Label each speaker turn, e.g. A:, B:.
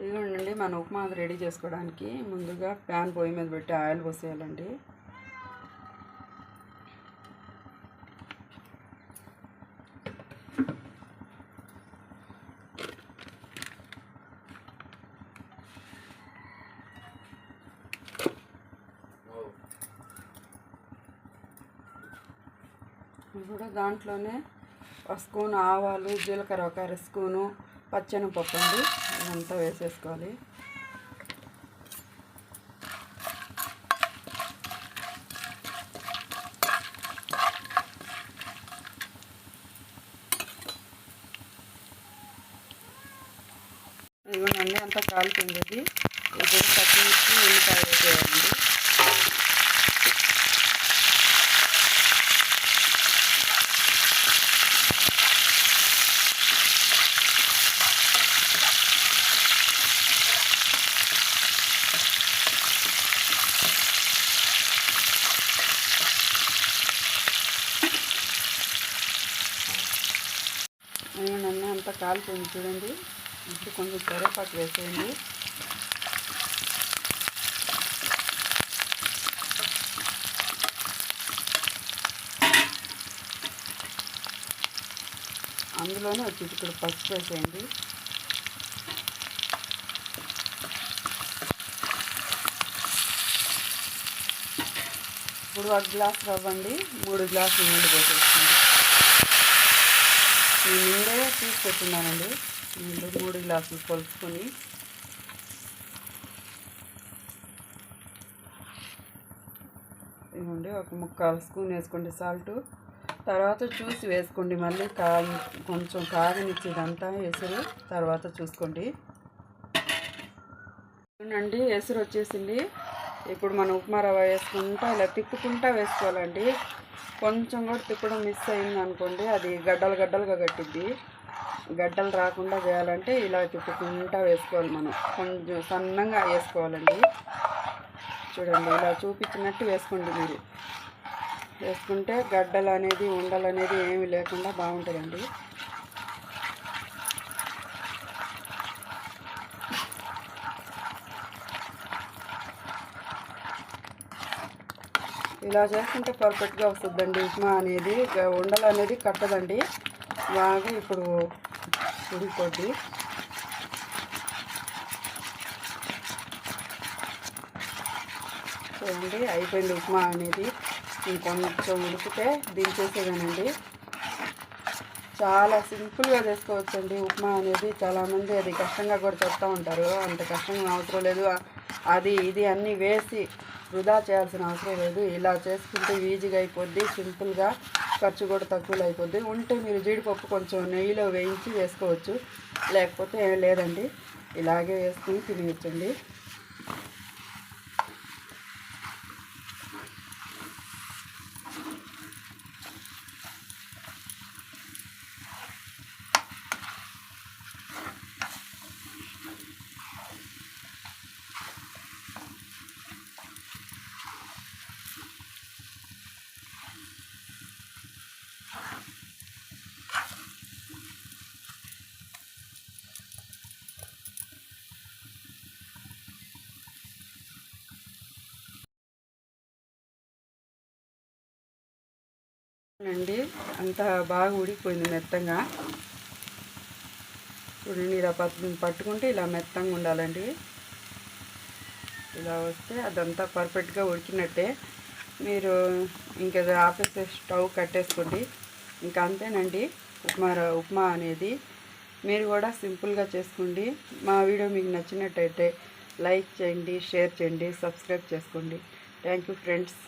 A: ఇదిగోండి మన ఉప్మా రెడీ చేసుకోవడానికి. ముందుగా ప్యాన్ పొయ్యి మీద పెట్టి ఆయిల్ పోసేయాలండి. ఇప్పుడు దాంట్లోనే ఒక స్పూన్ ఆవాలు జీలకర్ర ఒక అర స్పూను పచ్చనిపప్పు అండి. ఇదంతా వేసేసుకోవాలి. ఇవన్నీ అంతా కాలుతుంది. ఇది ఇప్పుడు పచ్చిమిర్చి ఉల్లిపాయ వేసేయండి అన్నీ అంతా కాలిపోయింది చూడండి. ఇప్పుడు కొంచెం కరివేపాకు వేసేయండి. అందులోనే వచ్చి ఇక్కడ పసుపు వేసేయండి. ఇప్పుడు ఒక గ్లాస్ రవ్వండి మూడు గ్లాసులు నీళ్ళు పోసేస్తుంది నేను ముందే తీసుకొచ్చున్నానండి. నీళ్ళు మూడు గ్లాసులు కలుపుకొని ఇవ్వండి ఒక ముక్కాలు స్పూన్ వేసుకోండి సాల్ట్. తర్వాత చూసి వేసుకోండి మళ్ళీ కా కొంచెం కాగనిచ్చేదంతా ఎసురు తర్వాత చూసుకోండి. అండి ఎసురు వచ్చేసింది. ఇప్పుడు మనం ఉప్మా రవ్వ వేసుకుంటా ఇలా తిప్పుకుంటా వేసుకోవాలండి. కొంచెం కూడా తిప్పడం మిస్ అయింది అనుకోండి అది గడ్డలు గడ్డలుగా కట్టిద్ది. గడ్డలు రాకుండా చేయాలంటే ఇలా తిప్పుకుంటా వేసుకోవాలి మనం. కొంచెం సన్నంగా వేసుకోవాలండి. చూడండి ఇలా చూపించినట్టు వేసుకోండి మీరు. వేసుకుంటే గడ్డలు అనేది ఉండలు అనేది ఏమి లేకుండా బాగుంటుందండి. ఇలా చేసుకుంటే పర్ఫెక్ట్గా వస్తుందండి ఉప్మా అనేది. ఉండలు అనేది కట్టదండి. బాగా ఇప్పుడు ఉడికొద్ది. చూడండి అయిపోయింది ఉప్మా అనేది. ఇంకొంచెం ఉడికితే దించేసేదానండి చాలా సింపుల్గా చేసుకోవచ్చండి ఉప్మా అనేది. చాలామంది అది కష్టంగా కూడా చెప్తూ ఉంటారు. అంత కష్టంగా అవసరం లేదు. అది ఇది అన్నీ వేసి వృధా చేయాల్సిన అవసరం లేదు. ఇలా చేసుకుంటే ఈజీగా అయిపోద్ది సింపుల్గా ఖర్చు కూడా తక్కువలో అయిపోద్ది. ఉంటే మీరు జీడిపప్పు కొంచెం నెయ్యిలో వేయించి వేసుకోవచ్చు. లేకపోతే ఏం లేదండి. ఇలాగే వేసుకుని తినేయచ్చండి. అండి అంతా బాగా ఉడికిపోయింది మెత్తంగా. చూడండి ఇలా పట్టుకుంటే ఇలా మెత్తంగా ఉండాలండి. ఇలా వస్తే అదంతా పర్ఫెక్ట్గా ఉడికినట్టే. మీరు ఇంకా ఆపేసే స్టవ్ కట్టేసుకోండి. ఇంకా అంతేనండి ఉప్మా ఉప్మా అనేది. మీరు కూడా సింపుల్గా చేసుకోండి. మా వీడియో మీకు నచ్చినట్టయితే లైక్ చేయండి షేర్ చేయండి సబ్స్క్రైబ్ చేసుకోండి. Thank you friends.